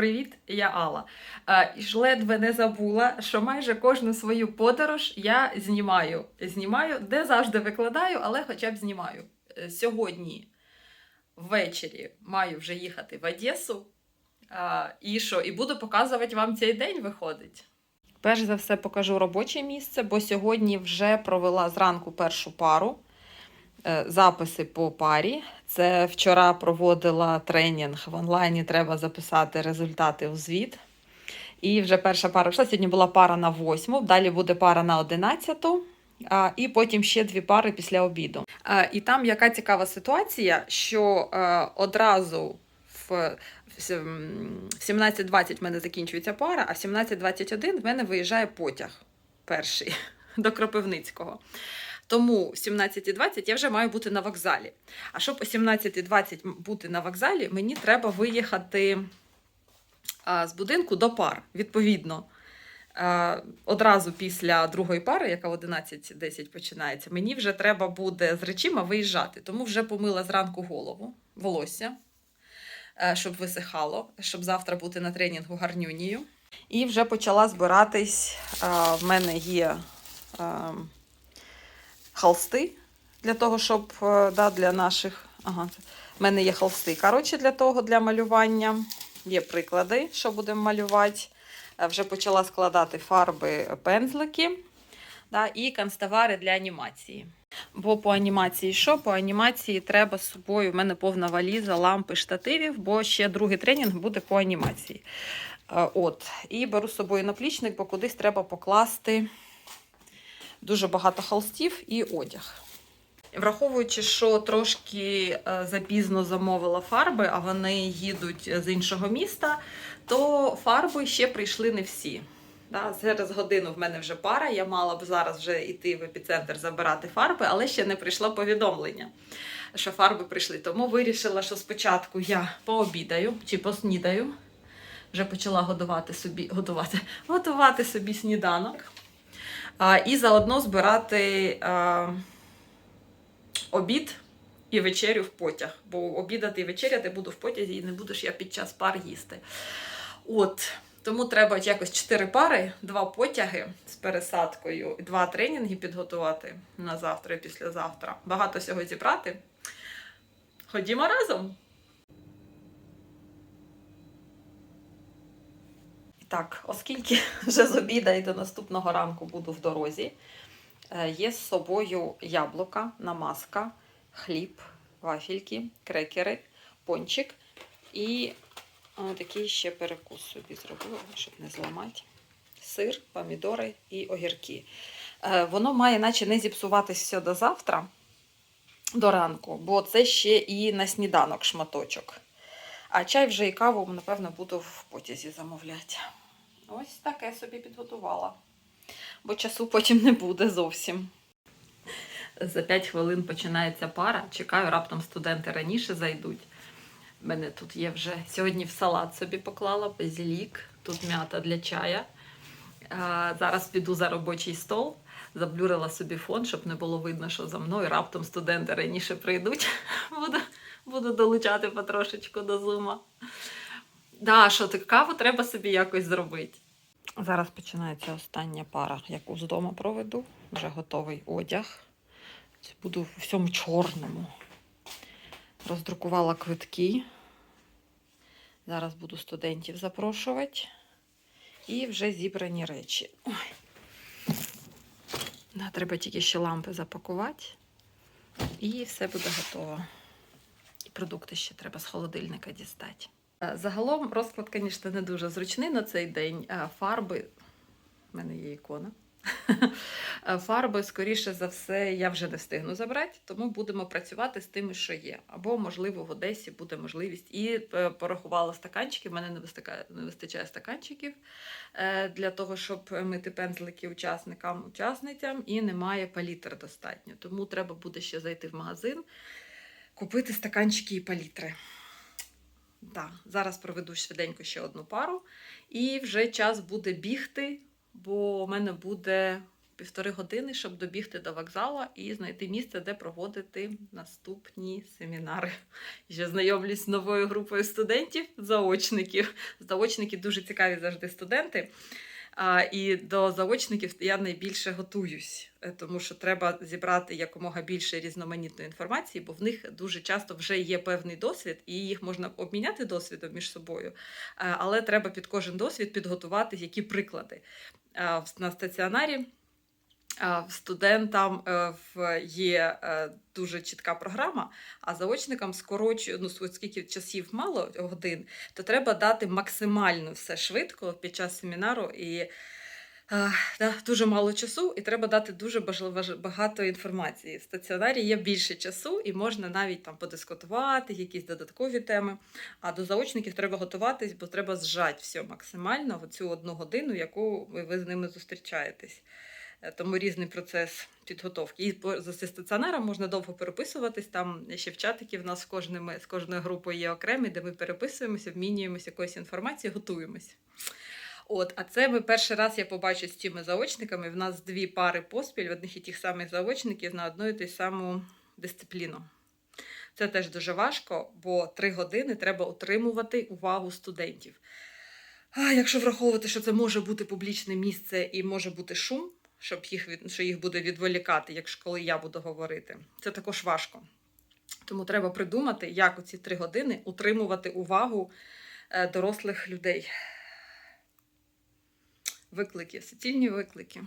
Привіт, я Алла. Е, і ж ледве не забула, що майже кожну свою подорож я знімаю. Знімаю, де завжди викладаю, але хоча б знімаю. Е, Сьогодні ввечері маю вже їхати в Одесу. Е, І що? І буду показувати вам цей день виходить. Перш за все покажу робоче місце, бо сьогодні вже провела зранку першу пару. Е, Записи по парі. Це вчора проводила тренінг в онлайні. Треба записати результати у звіт. І вже перша пара пішла. Сьогодні була пара на восьму, далі буде пара на одинадцяту, і потім ще дві пари після обіду. І там яка цікава ситуація, що е, одразу в 17.20 в мене закінчується пара, а в 17.21 в мене виїжджає потяг перший до Кропивницького. Тому в 17.20 я вже маю бути на вокзалі. А щоб о 17.20 бути на вокзалі, мені треба виїхати з будинку до пар. Відповідно, одразу після другої пари, яка в 11.10 починається, мені вже треба буде з речима виїжджати. Тому вже помила зранку голову, волосся, щоб висихало, щоб завтра бути на тренінгу гарнюнію. І вже почала збиратись. В мене є. Холсти для того, щоб е, да, для наших. Ага, в мене є холсти. Коротше, для того, для малювання. Є приклади, що будемо малювати. Е, Вже почала складати фарби, пензлики да, і канцтовари для анімації. Бо по анімації що? По анімації треба з собою. У мене повна валіза, лампи, штативів, бо ще другий тренінг буде по анімації. Е, От. І беру з собою наплічник, бо кудись треба покласти дуже багато холстів і одяг. Враховуючи, що трошки е, запізно замовила фарби, а вони їдуть з іншого міста, то фарби ще прийшли не всі. Да, зараз годину в мене вже пара. Я мала б зараз вже йти в епіцентр забирати фарби, але ще не прийшло повідомлення, що фарби прийшли. Тому вирішила, що спочатку я пообідаю чи поснідаю. Вже почала годувати собі, готувати, готувати собі сніданок. І заодно збирати обід і вечерю в потяг. Бо обідати і вечеряти буду в потязі і не буду ж я під час пар їсти. От. Тому треба якось чотири пари, два потяги з пересадкою, і два тренінги підготувати на завтра і післязавтра. Багато всього зібрати. Ходімо разом. Так, оскільки вже з обіда і до наступного ранку буду в дорозі, е, є з собою яблука, намазка, хліб, вафельки, крекери, пончик і такий ще перекус собі зробила, щоб не зламати. Сир, помідори і огірки. Е, Воно має наче не зіпсуватись все до завтра, до ранку, бо це ще і на сніданок шматочок. А чай вже і каву, напевно, буду в потязі замовляти. Ось таке собі підготувала. Бо часу потім не буде зовсім. За 5 хвилин починається пара. Чекаю, раптом студенти раніше зайдуть. У мене тут є вже сьогодні в салат собі поклала базилік, тут м'ята для чая. Зараз піду за робочий стол, заблюрила собі фон, щоб не було видно, що за мною раптом студенти раніше прийдуть. Буду, буду долучати потрошечку до зума. Да, що так каву треба собі якось зробити. Зараз починається остання пара, яку з дому проведу. Вже готовий одяг. Буду в всьому чорному. Роздрукувала квитки. Зараз буду студентів запрошувати. І вже зібрані речі. Ой. Да, треба тільки ще лампи запакувати. І все буде готово. І продукти ще треба з холодильника дістати. Загалом розклад, звісно, не дуже зручний на цей день. Фарби, в мене є ікона. Фарби, скоріше за все, я вже не встигну забрати, тому будемо працювати з тими, що є. Або, можливо, в Одесі буде можливість. І е, порахувала стаканчики. в мене не вистачає, не вистачає стаканчиків е, для того, щоб мити пензлики учасникам, учасницям, і немає палітр достатньо. Тому треба буде ще зайти в магазин, купити стаканчики і палітри. Да, зараз проведу швиденько ще одну пару, і вже час буде бігти, бо у мене буде півтори години, щоб добігти до вокзалу і знайти місце, де проводити наступні семінари. Я знайомлюсь з новою групою студентів, заочників. Заочники дуже цікаві завжди студенти. А, і до заочників я найбільше готуюсь, е, тому що треба зібрати якомога більше різноманітної інформації, бо в них дуже часто вже є певний досвід, і їх можна обміняти досвідом між собою. Е, Але треба під кожен досвід підготувати які приклади. На стаціонарі студентам е, є е, дуже чітка програма, а заочникам скорочую, ну, оскільки часів мало годин, то треба дати максимально все швидко під час семінару. І е, да, дуже мало часу, і треба дати дуже багато інформації. В стаціонарі є більше часу, і можна навіть там подискутувати, якісь додаткові теми. А до заочників треба готуватись, бо треба зжати все максимально в цю одну годину, яку ви з ними зустрічаєтесь. Е, Тому різний процес підготовки. І за стаціонаром можна довго переписуватись. Там ще в чатики в нас з, кожними, з кожною групою є окремі, де ми переписуємося, обмінюємося якоюсь інформацією, готуємось. От, а це ми перший раз я побачу з цими заочниками. В нас дві пари поспіль одних і тих самих заочників на одну і ту саму дисципліну. Це теж дуже важко, бо три години треба утримувати увагу студентів. А якщо враховувати, що це може бути публічне місце і може бути шум, щоб їх від, що їх буде відволікати, якщо коли я буду говорити, це також важко. Тому треба придумати, як у ці три години утримувати увагу е, дорослих людей. Виклики, суцільні виклики.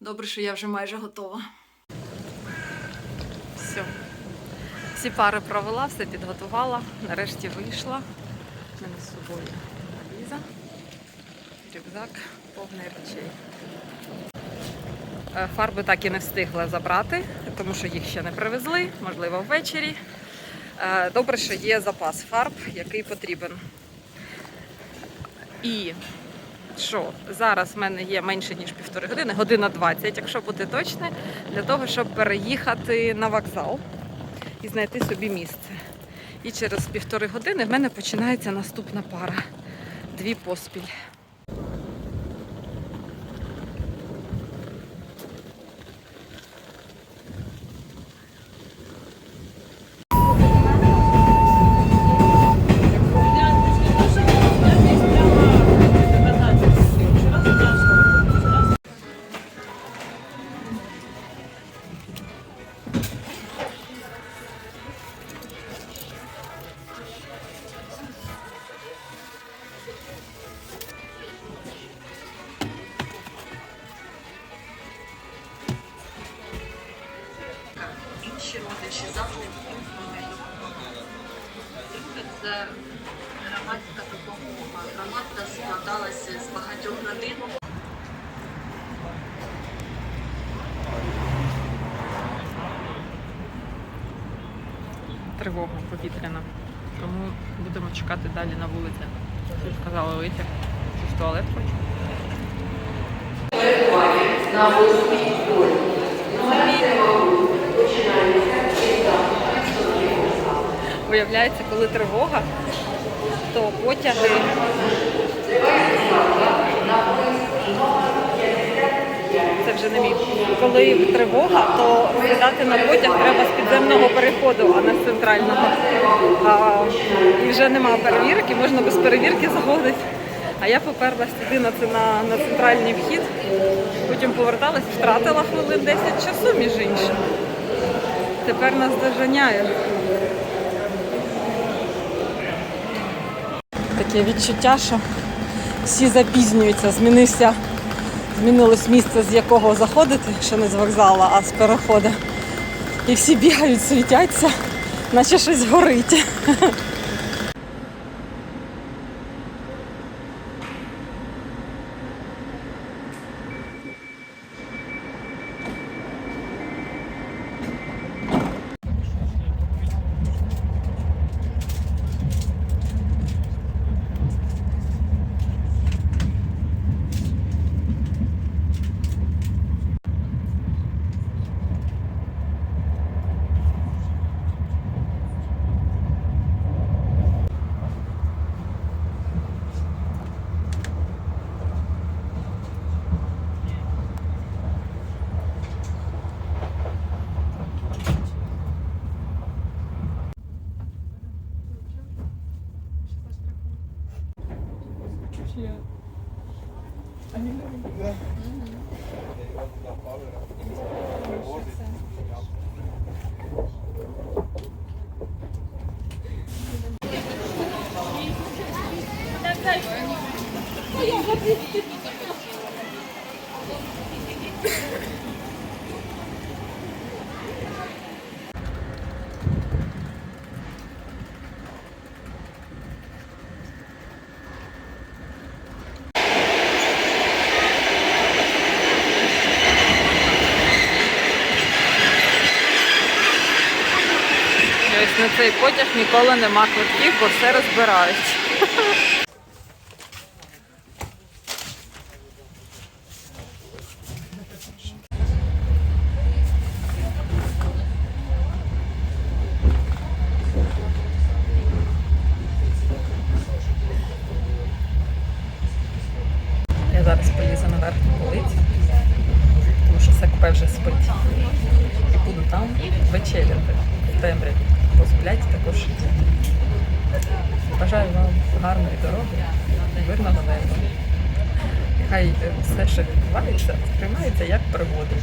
Добре, що я вже майже готова. Все. Всі пари провела, все підготувала. Нарешті вийшла. У мене з собою валіза, рюкзак, повний речей. Е, Фарби так і не встигла забрати, тому що їх ще не привезли, можливо, ввечері. Е, Добре, що є запас фарб, який потрібен. І що зараз в мене є менше ніж півтори години, година 20, якщо бути точне, для того, щоб переїхати на вокзал і знайти собі місце. І через півтори години в мене починається наступна пара. Дві поспіль. Інші родичі завжди будуть. Друге це громадська допомога. Громадка складалася з багатьох родин. Тривога повітряна. Тому будемо чекати далі на вулиці. Всі сказали вийти. Чи в туалет хочу. Виявляється, коли тривога, то потяги. Це вже не мій. Коли тривога, то сідати на потяг треба з підземного переходу, а не з центрального. А, і вже нема перевірки, можна без перевірки заходити. А я поперлась туди на, на, на центральний вхід, потім поверталась, втратила хвилин 10 часу, між іншим. Тепер нас доганяє. Таке відчуття, що всі запізнюються, змінився, змінилось місце, з якого заходити, ще не з вокзалу, а з переходу. І всі бігають, світяться, наче щось горить. Так, дальше. цей потяг ніколи нема квитків, бо все розбирають. нехай е, все, що відбувається, сприймається як пригоду.